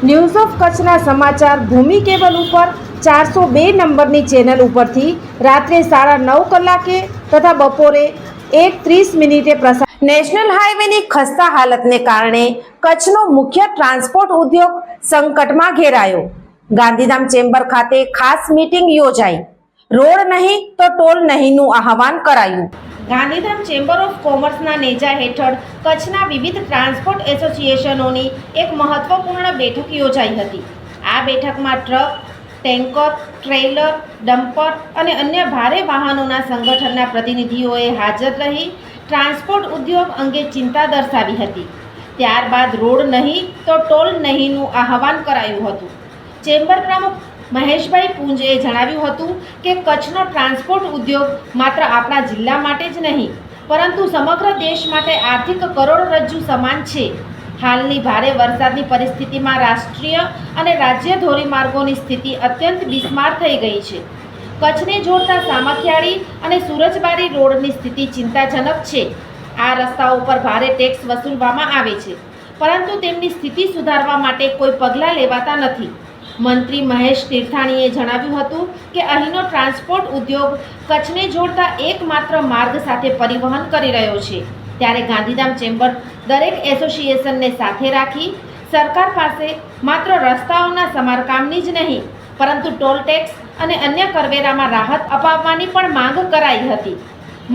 news of કચ્છના સમાચાર ભૂમિ cable ઉપર ચારસો બે નંબરની ચેનલ ઉપરથી રાત્રે સાડા નવ કલાકે તથા બપોરે એક ત્રીસ મિનિટે પ્રસાર નેશનલ હાઈવેની ખસ્તા હાલતને કારણે કચ્છનો મુખ્ય ટ્રાન્સપોર્ટ ઉદ્યોગ સંકટમાં ઘેરાયો. ગાંધીધામ ચેમ્બર ખાતે ખાસ મીટિંગ યોજાઈ. રોડ નહીં તો ટોલ નહીંનું આહવાન કરાયું. ગાંધીધામ ચેમ્બર ઓફ કોમર્સના નેજા હેઠળ કચ્છના વિવિધ ટ્રાન્સપોર્ટ એસોસિએશનોની એક મહત્વપૂર્ણ બેઠક યોજાઈ હતી. આ બેઠકમાં ટ્રક, ટેન્કર, ટ્રેલર, ડમ્પર અને અન્ય ભારે વાહનોના સંગઠનના પ્રતિનિધિઓએ હાજર રહી ટ્રાન્સપોર્ટ ઉદ્યોગ અંગે ચિંતા દર્શાવી હતી. ત્યારબાદ રોડ નહીં તો ટોલ નહીંનું આહવાન કરાયું હતું. ચેમ્બર પ્રમુખ મહેશભાઈ પૂંજેએ જણાવ્યું હતું કે કચ્છનો ટ્રાન્સપોર્ટ ઉદ્યોગ માત્ર આપણા જિલ્લા માટે જ નહીં, પરંતુ સમગ્ર દેશ માટે આર્થિક કરોડરજ્જુ સમાન છે. હાલની ભારે વરસાદની પરિસ્થિતિમાં રાષ્ટ્રીય અને રાજ્ય ધોરીમાર્ગોની સ્થિતિ અત્યંત બિસ્માર થઈ ગઈ છે. કચ્છને જોડતા સામખિયાળી અને સુરજબારી રોડની સ્થિતિ ચિંતાજનક છે. આ રસ્તાઓ પર ભારે ટેક્સ વસૂલવામાં આવે છે, પરંતુ તેમની સ્થિતિ સુધારવા માટે કોઈ પગલાં લેવાતા નથી. મંત્રી મહેશ તીર્થાણીએ જણાવ્યું હતું કે અહીંનો ટ્રાન્સપોર્ટ ઉદ્યોગ કચ્છને જોડતા એકમાત્ર માર્ગ સાથે પરિવહન કરી રહ્યો છે. ત્યારે ગાંધીધામ ચેમ્બર દરેક એસોસિએશનને સાથે રાખી સરકાર પાસે માત્ર રસ્તાઓના સમારકામની જ નહીં, પરંતુ ટોલ ટેક્સ અને અન્ય કરવેરામાં રાહત અપાવવાની પણ માંગ કરાઈ હતી.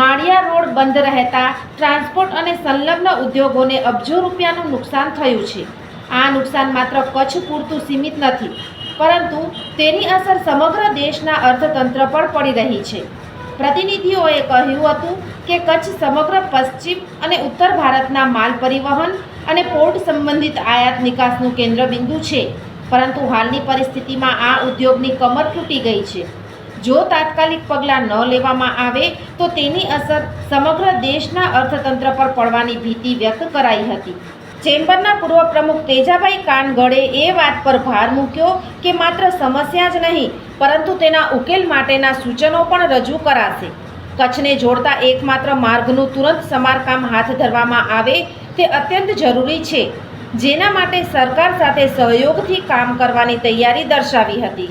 માળિયા રોડ બંધ રહેતા ટ્રાન્સપોર્ટ અને સંલગ્ન ઉદ્યોગોને અબજો રૂપિયાનું નુકસાન થયું છે. આ નુકસાન માત્ર કચ્છ પૂરતું સીમિત નથી, પરંતુ તેની અસર સમગ્ર દેશના અર્થતંત્ર પર પડી રહી છે. પ્રતિનિધિઓએ કહ્યું હતું કે કચ્છ સમગ્ર પશ્ચિમ અને ઉત્તર ભારતના માલ પરિવહન અને પોર્ટ સંબંધિત આયાત નિકાસનું કેન્દ્રબિંદુ છે, પરંતુ હાલની પરિસ્થિતિમાં આ ઉદ્યોગની કમર તૂટી ગઈ છે. જો તાત્કાલિક પગલાં ન લેવામાં આવે, તો તેની અસર સમગ્ર દેશના અર્થતંત્ર પર પડવાની ભીતિ વ્યક્ત કરાઈ હતી. ચેમ્બરના પૂર્વ પ્રમુખ તેજાભાઈ કાનગડે એ વાત પર ભાર મૂક્યો કે માત્ર સમસ્યા જ નહીં, પરંતુ તેના ઉકેલ માટેના સૂચનો પણ રજૂ કરાશે. કચ્છને જોડતા એકમાત્ર માર્ગનું તુરંત સમારકામ હાથ ધરવામાં આવે તે અત્યંત જરૂરી છે. જેના માટે સરકાર સાથે સહયોગથી કામ કરવાની તૈયારી દર્શાવી હતી.